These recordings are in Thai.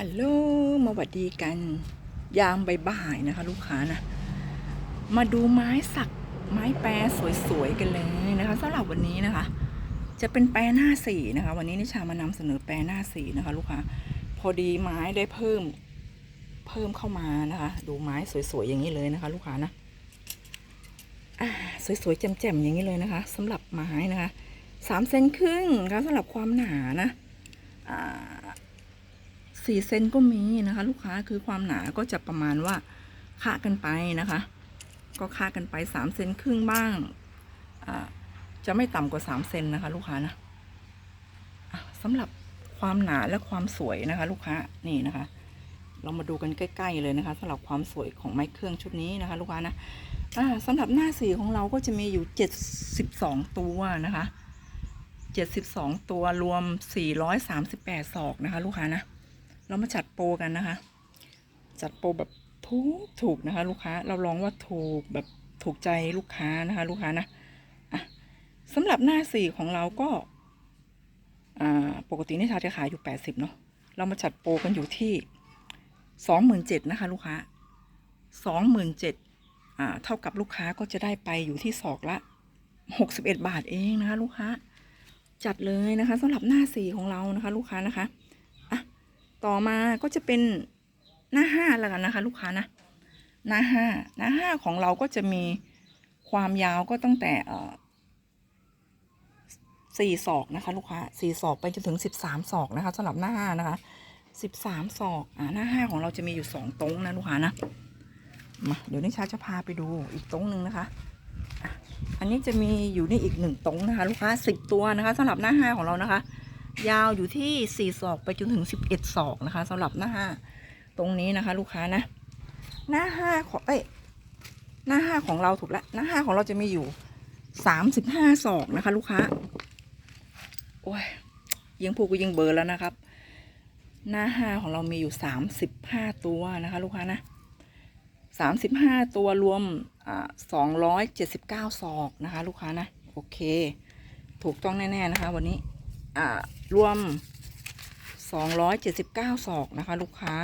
ฮัลโหล มาหวัดดีกันยามบ่ายนะคะ ลูกค้านะ มาดูไม้สักไม้แปรสวยๆกันเลยนะคะสำหรับวันนี้นะคะ จะเป็นแปรหน้าสีนะคะ วันนี้นิชามานำเสนอแปรหน้าสีนะคะ ลูกค้า พอดีไม้ได้เพิ่มเพิ่มเข้ามานะคะ ดูไม้สวยๆอย่างนี้เลยนะคะ ลูกค้านะอ่าสวยๆแจ่มๆอย่างนี้เลยนะคะสำหรับไม้นะคะสามเซนครึ่งค่ะสำหรับความหนานะอ่า สี่เซนก็มีนะคะ ลูกค้าคือความหนาก็จะประมาณว่าค่ากันไปนะคะ ก็ค่ากันไปสามเซนครึ่งบ้างจะไม่ต่ำกว่าสามเซนนะคะ ลูกค้านะสำหรับความหนาและความสวยนะคะ ลูกค้านี่นะคะ เรามาดูกันใกล้ ๆ เลยนะคะสำหรับความสวยของไม้เครื่องชุดนี้นะคะ ลูกค้านะสำหรับหน้าสีของเราก็จะมีอยู่เจ็ดสิบสองตัวนะคะเจ็ดสิบสองตัวรวมสี่ร้อยสามสิบแปดศอกนะคะ ลูกค้านะ เรามาจัดโปรกันนะคะ จัดโปรแบบถูกถูกนะคะ ลูกค้าเราลองว่าถูกแบบถูกใจลูกค้านะคะ ลูกค้านะอะสำหรับหน้าสี่ของเราก็อ่าปกตินี่ชาจะขายอยู่แปดสิบเนาะเรามาจัดโปรกันอยู่ที่สองหมื่นเจ็ดนะคะ ลูกค้าสองหมื่นเจ็ดอ่าเท่ากับลูกค้าก็จะได้ไปอยู่ที่ศอกละหกสิบเอ็ดบาทเองนะคะ ลูกค้า จัดเลยนะคะสำหรับหน้าสี่ของเรานะคะ ลูกค้านะคะ ต่อมาก็จะเป็นหน้าห้าแล้วกันนะคะ ลูกค้านะ หน้าห้าหน้าห้าของเราก็จะมีความยาวก็ตั้งแต่เสี่ศอกนะคะ ลูกค้าสี่ศอกไปจนถึงสิบสามศอกนะคะสำหรับหน้าห้านะคะสิบสามศอกอ่าหน้าห้าของเราจะมีอยู่สองตรงนะลูกค้านะมาเดี๋ยวนิชาจะพาไปดูอีกตรงหนึ่งนะคะอันนี้จะมีอยู่นี่อีกหนึ่งตรงนะคะ ลูกค้าสิบตัวนะคะสำหรับหน้าห้าของเรานะคะ ยาวอยู่ที่ 4 ศอกไปจนถึง 11 ศอกนะคะสำหรับหน้าห้าตรงนี้นะคะ ลูกค้านะ หน้าห้าของเอ้ยหน้าห้าของเราถูกแล้วหน้าห้าของเราจะมีอยู่ 35 ศอกนะคะ ลูกค้า โอ้ยยิงพูดก็ยิงเบอร์แล้วนะครับ หน้าห้าของเรามีอยู่ 35 ตัวนะคะ ลูกค้านะ35ตัวรวมสอ่า279ศอกนะคะ ลูกค้านะ โอเค ถูกต้องแน่ ๆ นะคะ วันนี้ อ่า รวม 279 ศอกนะคะ ลูกค้า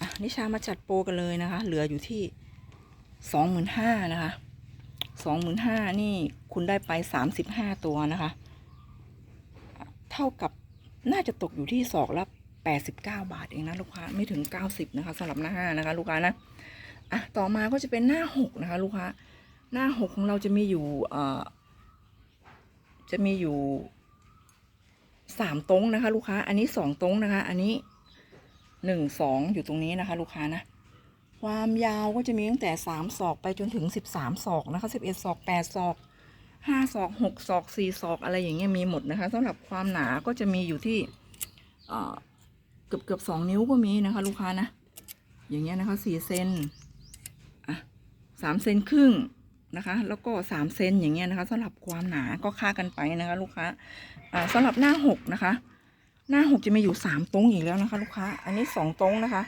อะนิชามาจัดโปรกันเลยนะคะ เหลืออยู่ที่ 25,000นะคะ 25,000นี่คุณได้ไป 35 ตัวนะคะ เท่ากับน่าจะตกอยู่ที่ศอกละ89 บาทเองนะลูกค้าไม่ถึง 90 นะคะสำหรับหน้าห้านะคะ ลูกค้านะอะต่อมาก็จะเป็นหน้า 6 นะคะ ลูกค้าหน้า 6 ของเราจะมีอยู่เอ่อจะมีอยู่ สามตรงนะคะ ลูกค้า อันนี้สองตรงนะคะ อันนี้หนึ่งสองอยู่ตรงนี้นะคะ ลูกค้านะ ความยาวก็จะมีตั้งแต่สามศอกไปจนถึงสิบสามศอกนะคะสิบเอ็ดศอกแปดศอกห้าศอกหกศอกสี่ศอกอะไรอย่างเงี้ยมีหมดนะคะสำหรับความหนาก็จะมีอยู่ที่เอ่อเกือบเกือบสองนิ้วก็มีนะคะ ลูกค้านะ อย่างเงี้ยนะคะสี่เซนอะสามเซนครึ่ง นะคะ แล้วก็สามเซนอย่างเงี้ยนะคะสำหรับความหนาก็ค่ากันไปนะคะ ลูกค้าอ่าสำหรับหน้าหกนะคะ หน้าหกจะมีอยู่สามตรงอีกแล้วนะคะ ลูกค้า อันนี้สองตรงนะคะ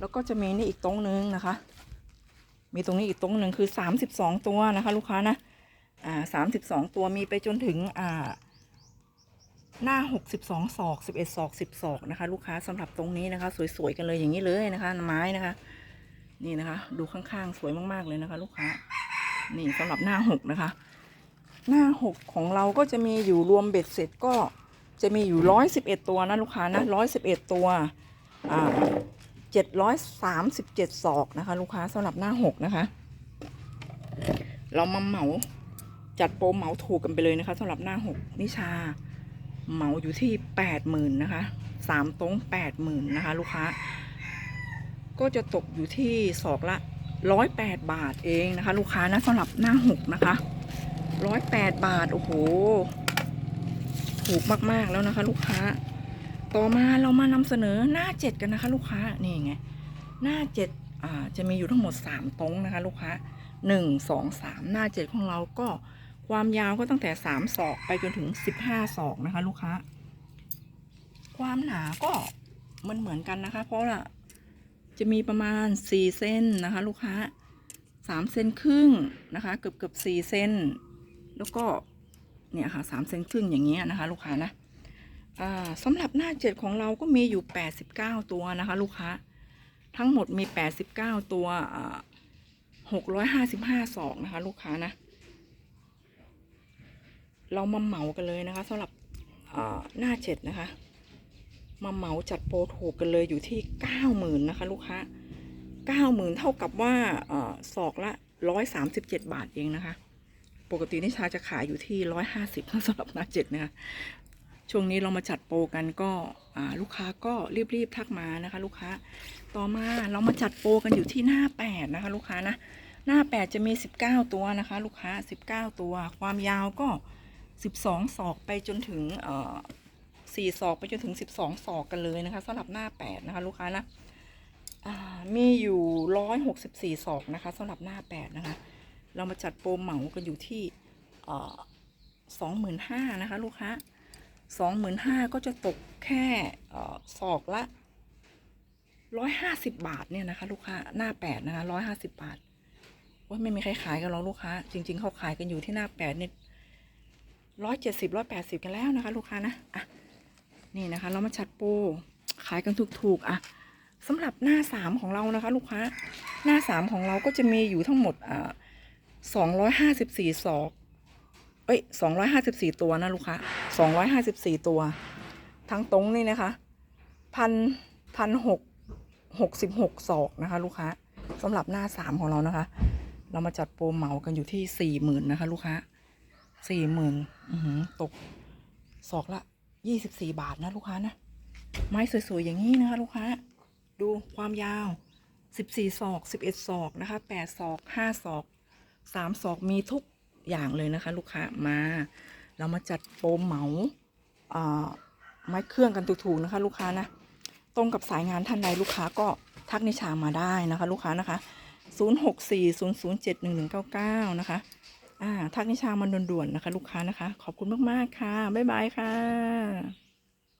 แล้วก็จะมีนี่อีกตรงนึงนะคะ มีตรงนี้อีกตรงหนึ่งคือสามสิบสองตัวนะคะ ลูกค้านะอ่าสามสิบสองตัวมีไปจนถึงอ่าหน้าหกสิบสองศอกสิบเอ็ดศอกสิบศอกนะคะ ลูกค้าสำหรับตรงนี้นะคะ สวยๆกันเลยอย่างนี้เลยนะคะ ไม้นะคะ นี่นะคะ ดูข้างๆ สวยมากๆเลยนะคะ ลูกค้า นี่สำหรับหน้าหกนะคะ หน้าหกของเราก็จะมีอยู่รวมเบ็ดเสร็จก็จะมีอยู่ร้อยสิบเอ็ดตัวนะลูกค้านะร้อยสิบเอ็ดตัวอ่าเจ็ดร้อยสามสิบเจ็ดศอกนะคะ ลูกค้าสำหรับหน้าหกนะคะ เรามาเหมาจัดโปรเหมาถูกกันไปเลยนะคะสำหรับหน้าหกนิชาเหมาอยู่ที่แปดหมื่นนะคะสามตรงแปดหมื่นนะคะ ลูกค้า ก็จะตกอยู่ที่ศอกละ ร้อยแปดบาทเองนะคะ ลูกค้านะสำหรับหน้าหกนะคะร้อยแปดบาท โอ้โห ถูกมาก ๆ แล้วนะคะ ลูกค้า ต่อมาเรามานำเสนอหน้าเจ็ดกันนะคะ ลูกค้า นี่ไง หน้าเจ็ดอ่า จะมีอยู่ทั้งหมดสามตรงนะคะ ลูกค้าหนึ่งสองสามหน้าเจ็ดของเราก็ความยาวก็ตั้งแต่สามศอกไปจนถึงสิบห้าศอกนะคะ ลูกค้า ความหนาก็มันเหมือนกันนะคะ เพราะว่า จะมีประมาณสี่เส้นนะคะ ลูกค้าสามเซนครึ่งนะคะเกือบเกือบสี่เซนแล้วก็เนี่ยค่ะสามเซนครึ่งอย่างเงี้ยนะคะ ลูกค้านะสำหรับหน้าเจ็ดของเราก็มีอยู่ 89 ตัวนะคะ ลูกค้าทั้งหมดมี 89 ตัวอ่า655ศอกนะคะ ลูกค้านะ เรามาเหมากันเลยนะคะสำหรับหน้าเจ็ดนะคะ มาเหมาจัดโปรถูกกันเลยอยู่ที่เก้าหมื่นนะคะ ลูกค้าเก้าหมื่นเท่ากับว่าเอ่อศอกละร้อยสามสิบเจ็ดบาทเองนะคะ ปกตินิชาจะขายอยู่ที่ร้อยห้าสิบสำหรับนาเจ็ดนะคะช่วงนี้เรามาจัดโปรกันก็ลูกค้าก็รีบๆทักมานะคะ ลูกค้าต่อมาเรามาจัดโปรกันอยู่ที่หน้าแปดนะคะ ลูกค้านะหน้าแปดจะมีสิบเก้าตัวนะคะ ลูกค้าสิบเก้าตัว ความยาวก็สิบสองศอกไปจนถึงเสี่ศอกไปจนถึงสิบสองศอกกันเลยนะคะสำหรับหน้าแปดนะคะลูกค้านะมีอยู่ร้อยหกสิบสี่ศอกนะคะสำหรับหน้าแปดนะคะ เรามาจัดโปรเหมากันอยู่ที่สองหมื่นห้านะคะ ลูกค้าสองหมื่นห้าก็จะตกแค่เอ่อศอกละร้อยห้าสิบบาทเนี่ยนะคะ ลูกค้าหน้าแปดนะคะร้อยห้าสิบบาทว่าไม่มีใครขายกันหรอกลูกค้า จริง ๆเขาขายกันอยู่ที่หน้าแปดเนี่ยร้อยเจ็ดสิบร้อยแปดสิบกันแล้วนะคะ ลูกค้านะอะ นี่นะคะเรามาจัดโปรขายกันถูกๆอะสำหรับหน้าสามของเรานะคะ ลูกค้าหน้าสามของเราก็จะมีอยู่ทั้งหมดอ่าสองร้อยห้าสิบสี่ศอกเอ้ยสองร้อยห้าสิบสี่ตัวนะลูกค้าสองร้อยห้าสิบสี่ตัว ทั้งตรงนี่นะคะพันพันหกหกสิบหกศอกนะคะ ลูกค้าสำหรับหน้าสามของเรานะคะ เรามาจัดโปรเหมากันอยู่ที่สี่หมื่นนะคะ ลูกค้าสี่หมื่นตกศอกละ ยี่สิบสี่บาทนะลูกค้านะ ไม้สวยๆอย่างนี้นะคะลูกค้า ดูความยาวสิบสี่ศอกสิบเอ็ดศอกนะคะแปดศอกห้าศอกสามศอกมีทุกอย่างเลยนะคะ ลูกค้ามา เรามาจัดโปรเหมาอ่าไม้เครื่องกันถูกๆนะคะ ลูกค้านะ ตรงกับสายงานท่านใดลูกค้าก็ทักนิชามาได้นะคะ ลูกค้านะคะ 0640071199 นะคะ อ่าทักนิชามันด่วนๆนะคะ ลูกค้านะคะ ขอบคุณมากๆค่ะ บ๊ายบายค่ะ